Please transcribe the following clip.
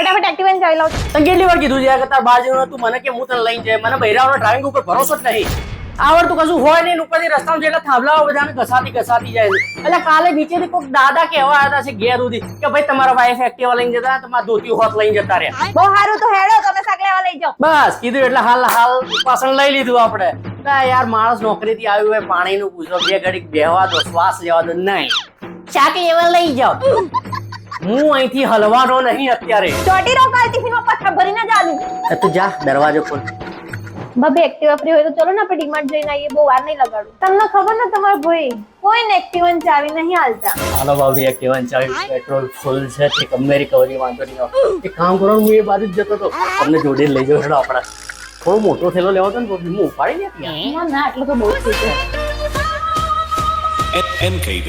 ફટાફટ એક્ટિવા ચાવી લાવ. તને કેટલી વાર કીધું છે આ કરતા બહાર જવાનું તું મને કે હું તને લઈને જાય. મને બૈરાઓનો ડ્રાઇવિંગ ઉપર ભરોસો જ નહીં. આવડતું કશું હોય નહીં ને ઉપરથી રસ્તામાં જેટલા થાંભલાઓ બધાને ઘસાતી ઘસાતી જાય છે. એટલે કાલે નીચેથી કોઈક દાદા કહેવા આવ્યા છે ઘેર સુધી કે ભાઈ તમારા વાઈફ એક્ટિવા લઈને જતા તમારા ધોતી હોત લઈને જતા રહ્યા. બહુ સારું તો હેડો તમે શાક લેવા લઈ જાઓ. બસ કીધું એટલે હાલ હાલ પાસણ લઈ લીધું આપણે. ના યાર માણસ નોકરીથી આવ્યું હોય પાણીનું પૂછો બે ઘડીક બેહવા દો શ્વાસ લેવા દો નહીં. શાક એવા લઈ જાઓ. હું અહીંથી હલવાનો નહીં અત્યારે. ચોટી રહો કાલ ટિફિનમાં પાછા ભરીને જ આલું તું જા દરવાજો ખોલ. બબે એક્ટિવા ફ્રી હોય તો ચલો ને આપણે ડીમાર્ટ જઈને આવીએ બહુ વાર નહીં લગાડું. તમને ખબર ને તમારો ભાઈ કોઈને એક્ટિવા ચાવી નહીં હાલતા. હાલો ભાભી એક્ટિવા ની ચાવી પેટ્રોલ ફૂલ છે તે કમે રિકવરી વાંધો નહીં આવે. એક કામ કરો હું એ બાજુ જ જતો હતો. તમને જોડે લઈ જવો છો આપણા. થોડો મોટો થેલો લેવો તો ને ભાભી હું ઉપાડી લે ના ના આટલું તો બહુ થઈ ગયું MKB